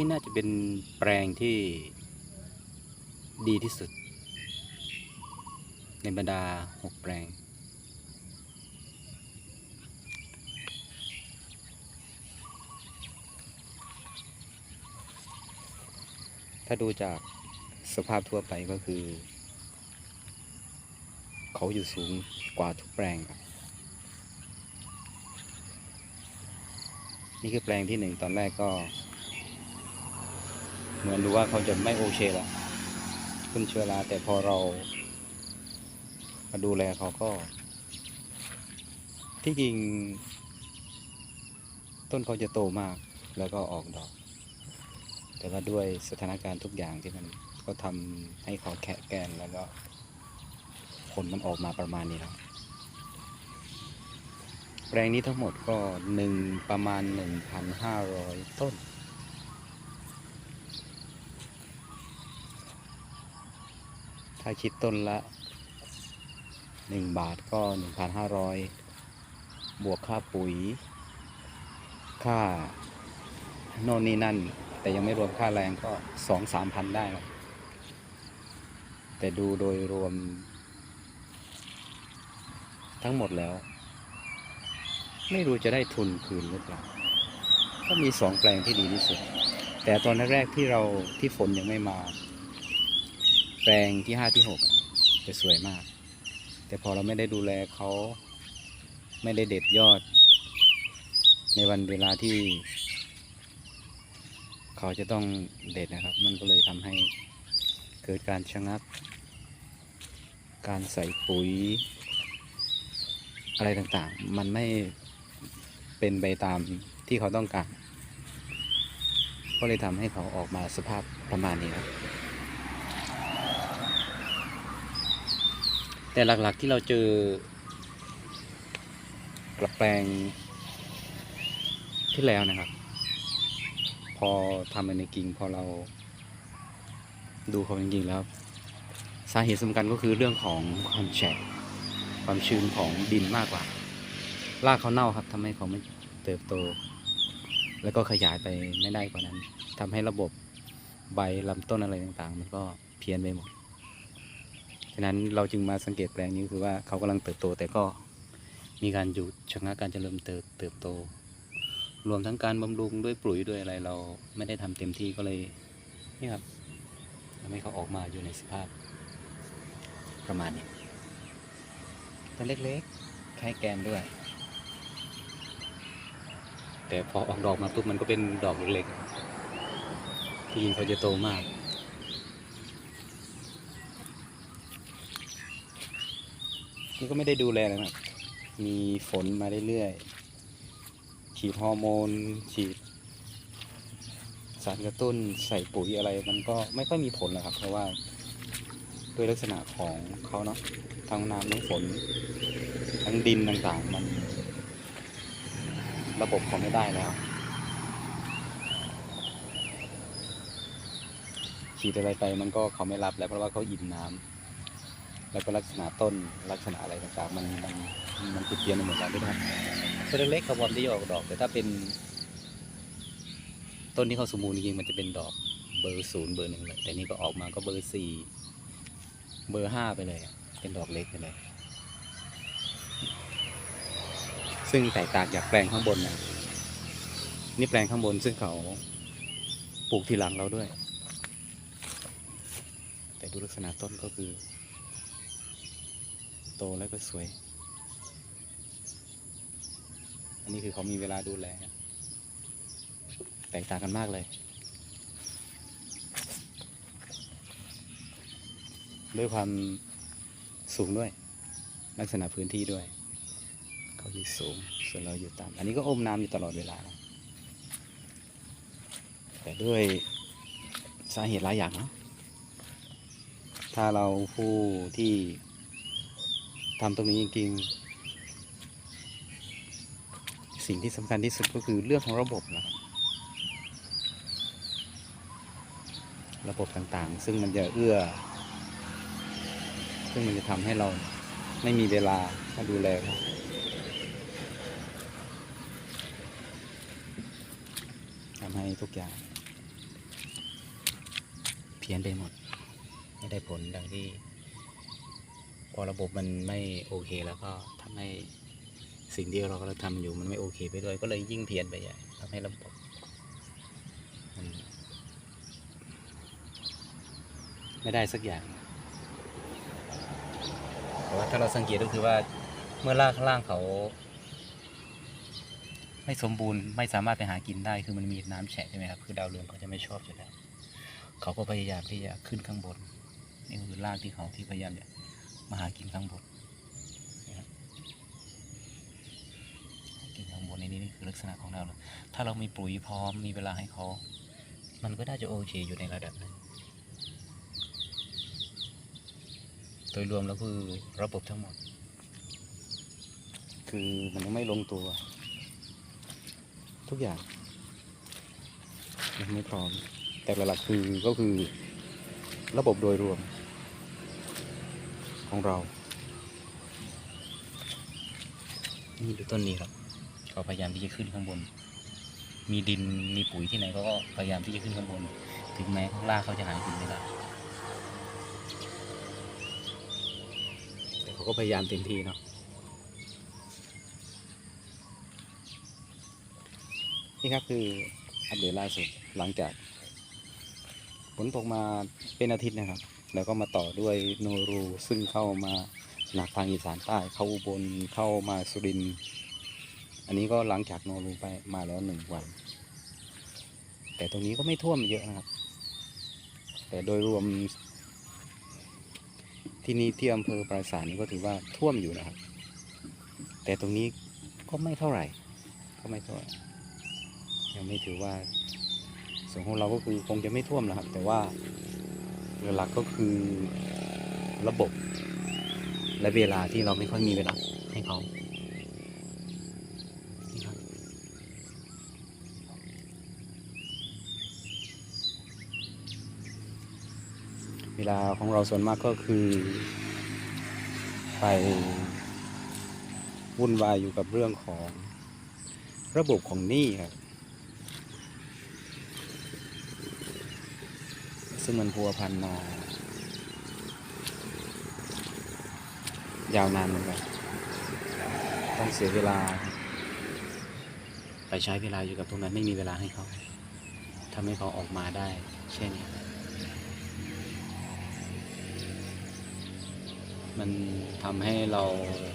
นี่น่าจะเป็นแปลงที่ดีที่สุด ในบรรดาหกแปลง ถ้าดูจากสภาพทั่วไปก็คือ เขาอยู่สูงกว่าทุกแปลงครับนี่คือแปลงที่หนึ่งตอนแรกก็ เหมือนดูว่าเขาจะไม่โอเคแล้วขึ้นเชื้อราแต่พอเรามาดูแลเขาก็ ที่จริง ต้นเขาจะโตมากแล้วก็ออกดอก แต่ว่าด้วยสถานการณ์ทุกอย่างที่มันก็ทำให้เขาแคะแกนแล้วก็ผลมันออกมาประมาณนี้แล้วแปลงนี้ทั้งหมดก็หนึ่งประมาณหนึ่งพันห้าร้อยต้น ถ้าคิดต้นละหนึ่งบาทก็หนึ่งพันห้าร้อยบวกค่าปุ๋ย ค่าโน่นนี่นั่น แต่ยังไม่รวมค่าแรงก็สองสามพันได้นะแต่ดูโดยรวมทั้งหมดแล้ว ไม่รู้จะได้ทุนคืนหรือเปล่าก็มีสองแปลงที่ดีที่สุด แต่ตอนแรกๆที่เราที่ฝนยังไม่มา แปลงที่ห้าที่หกจะสวยมาก แต่พอเราไม่ได้ดูแลเขาไม่ได้เด็ดยอด ในวันเวลาที่ เขาจะต้องเด็ดนะครับ มันก็เลยทำให้เกิดการชะงัก การใส่ปุ๋ย อะไรต่างๆ มันไม่เป็นไปตามที่เขาต้องการ ก็เลยทำให้เขาออกมาสภาพประมาณนี้ครับ แต่หลักๆที่เราเจอกระแปลงที่แล้วนะครับ พอทำในกิ่งพอเราดูเขาจริงๆแล้ว สาเหตุสำคัญก็คือเรื่องของความแฉะความชื้นของดินมากกว่า รากเขาเน่าครับทำให้เขาไม่เติบโต แล้วก็ขยายไปไม่ได้กว่านั้นทำให้ระบบใบลำต้นอะไรต่างๆ มันก็เพี้ยนไปหมดะนั้นเราจึงมาสังเกตแปลงนี้คือว่าเขากำลังเติบโตแต่ก็มีการหยุดชะงักการเจริญเติบเติบโต รวมทั้งการบำรุงด้วยปุ๋ยด้วยอะไรเราไม่ได้ทำเต็มที่ก็เลยนี่ครับทำให้เขาออกมาอยู่ในสภาพ ประมาณนี้ต้นเล็กๆแค่แกนด้วย แต่พอออกดอกมาปุ๊บมันก็เป็นดอกเล็กๆที่จริงเขาจะโตมาก นี่ก็ไม่ได้ดูแลนะครับ มีฝนมาเรื่อยๆ ฉีดฮอร์โมน ฉีด สารกระตุ้นใส่ปุ๋ยอะไร มันก็ไม่ค่อยมีผลหรอกครับ เพราะว่าด้วยลักษณะของเขาเนาะทั้งน้ำทั้งฝน ทั้งดินต่างๆ มัน ระบบเขาไม่ได้แล้วฉีดอะไรไปมันก็เขาไม่รับแล้วเพราะว่าเขาอิ่มน้ำ แล้วก็ลักษณะต้นลักษณะอะไรต่างๆ มันมันมันผิดเพี้ยนไปหมดแล้วด้วยนะต้นเล็กๆเขาบอมที่จะออกดอก แต่ถ้าเป็น ต้นที่เขาสมบูรณ์จริงๆมันจะเป็นดอกเบอร์ศูนย์เบอร์หนึ่งเลย แต่นี่ก็ออกมาก็เบอร์สี่เบอร์ห้าไปเลยเป็นดอกเล็กไปเลย ซึ่งแตกต่างจากแปลงข้างบนนะนี่แปลงข้างบนซึ่งเขาปลูกทีหลังเราด้วย แต่ดูลักษณะต้นก็คือ โตแล้วก็สวย อันนี้คือเขามีเวลาดูแล แตกต่างกันมากเลย ด้วยความสูงด้วย ลักษณะพื้นที่ด้วย เขาอยู่สูง ส่วนเราอยู่ต่ำอันนี้ก็อมน้ำอยู่ตลอดเวลานะแต่ด้วยสาเหตุหลายอย่างเนาะถ้าเราผู้ที่ ทำตรงนี้จริงๆ สิ่งที่สำคัญที่สุดก็คือเรื่องของระบบนะครับระบบต่างๆ ซึ่งมันจะเอื้อ ซึ่งมันจะทำให้เราไม่มีเวลามาดูแลเขาทำให้ทุกอย่าง เพี้ยนไปหมด ไม่ได้ผลดังที่ อระบบมันไม่โอเค แล้วก็ทำให้สิ่งที่เรากำลังทำอยู่มันไม่โอเค ไปด้วยก็เลยยิ่งเพี้ยนไปใหญ่ทำให้ระบบมันไม่ได้สักอย่างแต่ว่าถ้าเราสังเกตก็คือว่าเมื่อล่างข้างล่างเขา ไม่สมบูรณ์ไม่สามารถไปหากินได้คือมันมีน้ำแฉะใช่ไหมครับคือดาวเรืองเขาจะไม่ชอบอยู่แล้วเขาก็พยายามที่จะขึ้นข้างบนนี่คือรากที่เขาที่พยายามจะ มาหากินข้างบนนะครับหากินข้างบนในนี้นี่คือลักษณะของดาเรืองถ้าเรามีปุ๋ยพร้อมมีเวลาให้เขา มันก็น่าจะโอเคอยู่ในระดับนึงโดยรวมแล้วคือระบบทั้งหมด คือมันยังไม่ลงตัว ทุกอย่างยังไม่พร้อม แต่หลักๆคือก็คือระบบโดยรวม ของเรา นี่ดูต้นนี้ครับเขาพยายามที่จะขึ้นข้างบน มีดินมีปุ๋ยที่ไหนเขาก็พยายามที่จะขึ้นข้างบน ถึงแม้ข้างล่างเขาจะหากินไม่ได้แต่เขาก็พยายามเต็มที่เนาะนี่ครับคืออัปเดตล่าสุดหลังจากฝนตกมาเป็นอาทิตย์นะครับ แล้วก็มาต่อด้วยโนรูซึ่งเข้ามาหนักทางอีสานใต้เข้าอุบลเข้ามาสุรินทร์อันนี้ก็หลังจากโนรูไปมาแล้วหนึ่งวัน แต่ตรงนี้ก็ไม่ท่วมเยอะนะครับ แต่โดยรวม ที่นี่ที่อำเภอปราสาทนี่ก็ถือว่าท่วมอยู่นะครับ แต่ตรงนี้ก็ไม่เท่าไหร่ ก็ไม่เท่าไหร่ยังไม่ถือว่าส่วนของเราก็คือคงจะไม่ท่วมนะครับ แต่ว่า หลักก็คือระบบ และเวลาที่เราไม่ค่อยมีเวลาให้เขาเวลาของเราส่วนมากก็คือ ไปวุ่นวายอยู่กับเรื่องของระบบของหนี้ครับ ซึ่งมันพัวพันมา ยาวนานเหมือนกันต้องเสียเวลา ไปใช้เวลาอยู่กับตรงนั้นไม่มีเวลาให้เขาทำให้เขาออกมาได้แค่นี้มันทำให้เรา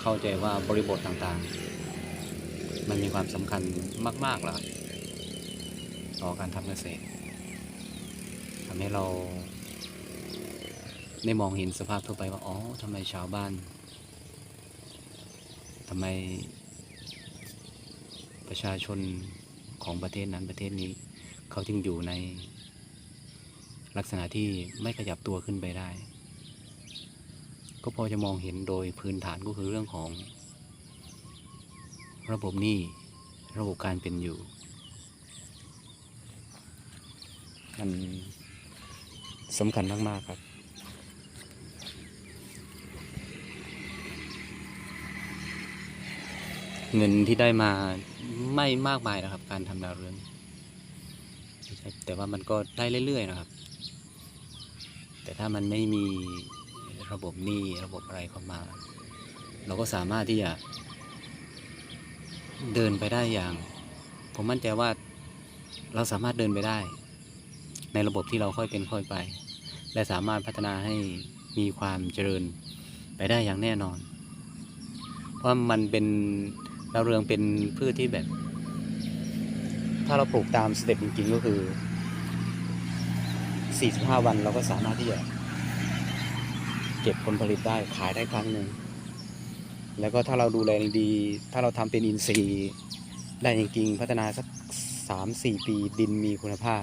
เข้าใจว่าบริบทต่างๆ มันมีความสำคัญมากๆแล้วต่อการทำเกษตร ทำให้เราได้มองเห็นสภาพทั่วไปว่า อ๋อทำไมชาวบ้านทำไมประชาชนของประเทศนั้นประเทศนี้ เขาจึงอยู่ในลักษณะที่ไม่ขยับตัวขึ้นไปได้ ก็พอจะมองเห็นโดยพื้นฐานก็คือเรื่องของ ระบบหนี้ระบบการเป็นอยู่ มัน สำคัญมากๆครับเงินที่ได้มาไม่มากมายนะครับ การทำดาวเรืองแต่ว่ามันก็ได้เรื่อยๆนะครับ แต่ถ้ามันไม่มีระบบหนี้ระบบอะไรเข้ามา เราก็สามารถที่จะ เดินไปได้อย่าง ผมมั่นใจว่าเราสามารถเดินไปได้ ในระบบที่เราค่อยเป็นค่อยไป และสามารถพัฒนาให้มีความเจริญไปได้อย่างแน่นอน เพราะมันเป็นดาวเรืองเป็นพืชที่แบบ ถ้าเราปลูกตามสเต็ปจริงๆก็คือ 45 วันเราก็สามารถที่จะเก็บผลผลิตได้ขายได้ครั้งหนึ่ง แล้วก็ถ้าเราดูแลดี ถ้าเราทำเป็นอินทรีย์ได้จริงๆ พัฒนาสักสามสี่ปีดินมีคุณภาพ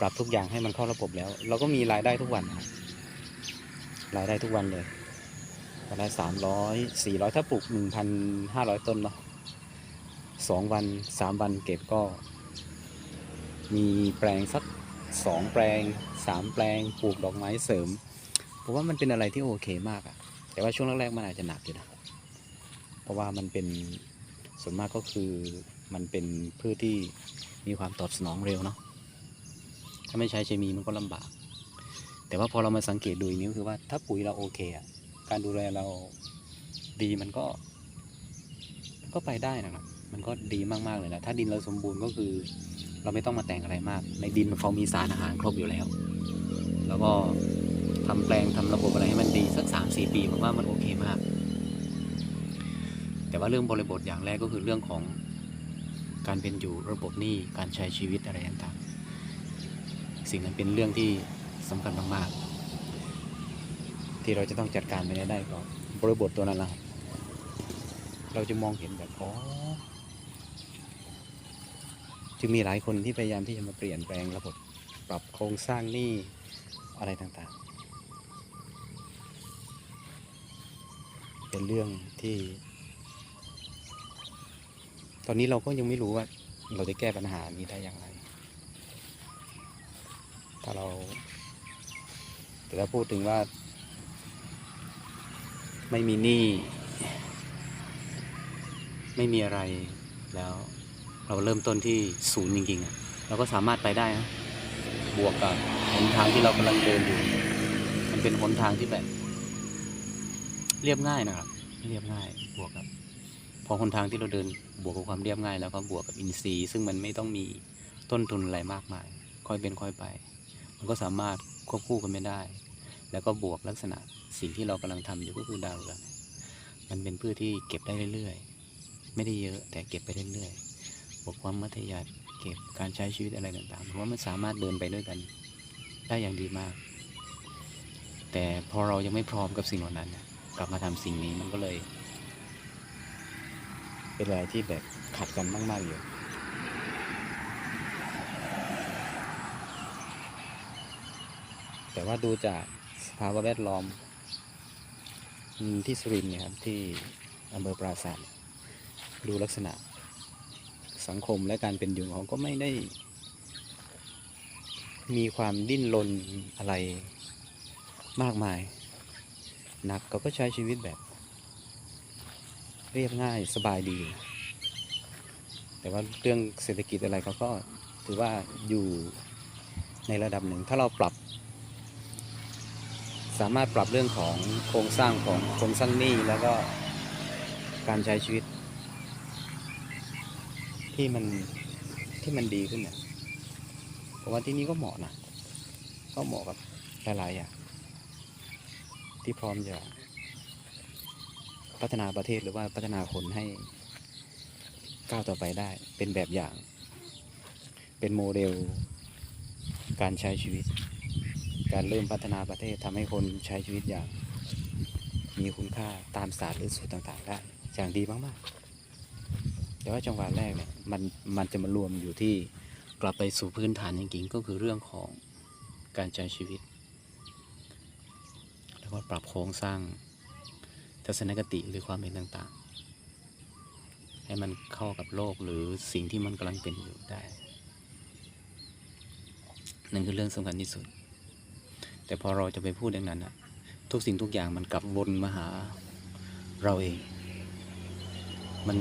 ปรับทุกอย่างให้มันเข้าระบบแล้ว เราก็มีรายได้ทุกวันครับรายได้ทุกวันเลยรายได้สามร้อยสี่ร้อยถ้าปลูกหนึ่งพันห้าร้อยต้นเนาะสองวันสามวันเก็บก็ มีแปลงสักสองแปลงสามแปลงปลูกดอกไม้เสริมผมว่ามันเป็นอะไรที่โอเคมากอะแต่ว่าช่วงแรกๆมันอาจจะหนักอยู่นะเพราะว่ามันเป็นส่วนมากก็คือมันเป็นพืชที่มีความตอบสนองเร็วเนาะ ถ้าไม่ใช้เคมีมันก็ลำบาก แต่ว่าพอเรามาสังเกตดูนี้คือว่าถ้าปุ๋ยเราโอเคอะการดูแลเราดีมันก็ก็ไปได้นะครับมันก็ดีมากๆเลยนะถ้าดินเราสมบูรณ์ก็คือ เราไม่ต้องมาแต่งอะไรมาก ในดินเขามีสารอาหารครบอยู่แล้ว แล้วก็ทำแปลงทำระบบอะไรให้มันดีสักสามสี่ปีผมว่ามันโอเคมาก แต่ว่าเรื่องบริบทอย่างแรกก็คือเรื่องของการเป็นอยู่ระบบหนี้การใช้ชีวิตอะไรต่างๆ สิ่งนั้นเป็นเรื่องที่สำคัญมากๆ ที่เราจะต้องจัดการไปได้ก่อนบริบทตัวนั้นละเราจะมองเห็นแบบอ๋อจึงมีหลายคนที่พยายามที่จะมาเปลี่ยนแปลงระบบ ปรับโครงสร้างหนี้อะไรต่างๆ เป็นเรื่องที่ ตอนนี้เราก็ยังไม่รู้ว่าเราจะแก้ปัญหานี้ได้อย่างไร ถ้าเรา แต่ถ้าพูดถึงว่า ไม่มีหนี้ไม่มีอะไรแล้ว เราเริ่มต้นที่ศูนย์จริงๆอะเราก็สามารถไปได้นะบวกกับหนทางที่เรากำลังเดินอยู่ มันเป็นหนทางที่แบบ เรียบง่ายนะครับ เรียบง่ายบวกกับพอหนทางที่เราเดินบวกกับความเรียบง่าย แล้วก็บวกกับอินทรีย์ซึ่งมันไม่ต้องมีต้นทุนอะไรมากมาย ค่อยเป็นค่อยไป มันก็สามารถควบคู่กันไม่ได้ แล้วก็บวกลักษณะสิ่งที่เรากำลังทำอยู่ก็คือดาวเรืองมันเป็นพืชที่เก็บได้เรื่อยๆ ไม่ได้เยอะแต่เก็บไปเรื่อยๆบวกความมัธยัสถ์เก็บการใช้ชีวิตอะไรต่างๆผมว่ามันสามารถเดินไปด้วยกัน ได้อย่างดีมาก แต่พอเรายังไม่พร้อมกับสิ่งเหล่านั้น กลับมาทำสิ่งนี้มันก็เลย เป็นอะไรที่แบบขัดกันมากๆอยู่ แต่ว่าดูจากสภาวะแวดล้อมที่สุรินทร์เนี่ยครับที่อำเภอปราสาทดูลักษณะสังคมและการเป็นอยู่ของเขาก็ไม่ได้ มีความดิ้นรนอะไรมากมายหนักเขาก็ใช้ชีวิตแบบ เรียบง่ายสบายดี แต่ว่าเรื่องเศรษฐกิจอะไรเขาก็ถือว่าอยู่ในระดับหนึ่ง ถ้าเราปรับ สามารถปรับเรื่องของโครงสร้างของโครงสร้างหนี้แล้วก็การใช้ชีวิต ที่มันที่มันดีขึ้นเนี่ยผมว่าที่นี่ก็เหมาะนะก็เหมาะกับหลายๆอย่างที่พร้อมจะพัฒนาประเทศหรือว่าพัฒนาคนให้ก้าวต่อไปได้ เป็นแบบอย่าง เป็นโมเดลการใช้ชีวิต การเริ่มพัฒนาประเทศทำให้คนใช้ชีวิตอย่าง มีคุณค่าตามศาสตร์หรือสูตรต่างๆได้อย่างดีมากๆ แต่ว่าจังหวะแรกเนี่ยมันมันจะมารวมอยู่ที่กลับไปสู่พื้นฐานจริงๆก็คือเรื่องของการใช้ชีวิต แล้วก็ปรับโครงสร้างทัศนคติหรือความเห็นต่างๆ ให้มันเข้ากับโลกหรือสิ่งที่มันกำลังเป็นอยู่ได้นั่นคือเรื่องสำคัญที่สุด แต่พอเราจะไปพูดอย่างนั้นอะทุกสิ่งทุกอย่างมันกลับวนมาหาเราเอง มัน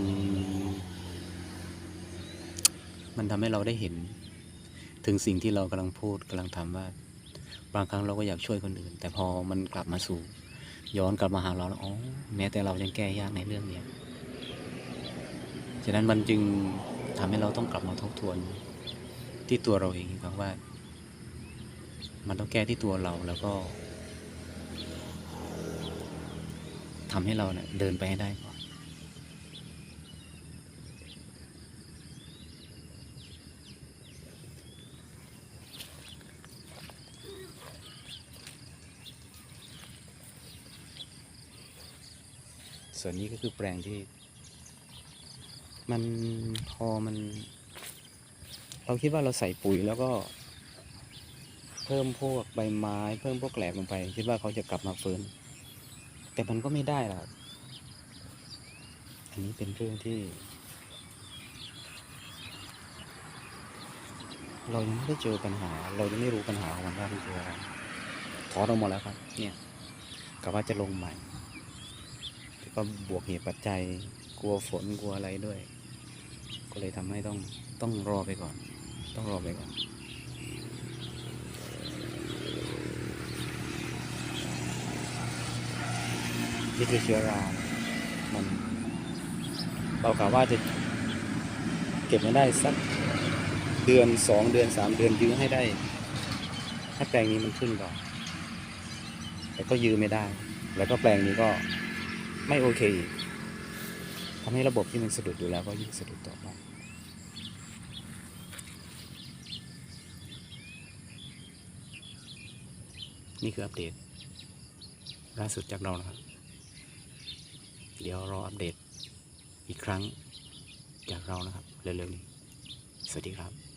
มันทำให้เราได้เห็น ถึงสิ่งที่เรากำลังพูดกำลังทำว่า บางครั้งเราก็อยากช่วยคนอื่น แต่พอมันกลับมาสู่ ย้อนกลับมาหาเราแล้วอ๋อแม้แต่เรายังแก้ยากในเรื่องนี้ฉะนั้นมันจึงทำให้เราต้องกลับมาทบทวนที่ตัวเราเองครับว่า มันต้องแก้ที่ตัวเราแล้วก็ทำให้เราเนี่ยเดินไปให้ได้ก่อน ส่วนนี้ก็คือแปลงที่ มันพอมัน เราคิดว่าเราใส่ปุ๋ยแล้วก็ พิ่มพวกใบไม้ เพิ่มพวกแกลบลงไป คิดว่าเขาจะกลับมาฟื้น แต่มันก็ไม่ได้หรอกอันนี้เป็นเรื่องที่ เรายังไม่ได้เจอปัญหา เรายังไม่รู้ปัญหาของมันว่ามันคืออะไรถอนออกมาแล้วครับ เนี่ยกะว่าจะลงใหม่แต่ก็บวกเหตุปัจจัย กลัวฝนกลัวอะไรด้วย ก็เลยทำให้ต้องต้องรอไปก่อน ต้องรอไปก่อน นี่คือเชื้อรา มันเรากะว่าจะเก็บมาได้สักเดือนสองเดือนสามเดือนยื้อให้ได้ให้แปลงนี้มันขึ้นก่อน แต่ก็ยื้อไม่ได้ แล้วก็แปลงนี้ก็ไม่โอเคทำให้ระบบที่มันสะดุดอยู่แล้วก็ยิ่งสะดุดต่อไปนี่คืออัปเดตล่าสุดจากเรานะครับ เดี๋ยวรออัปเดตอีกครั้งจากเรานะครับเร็วๆนี้ สวัสดีครับ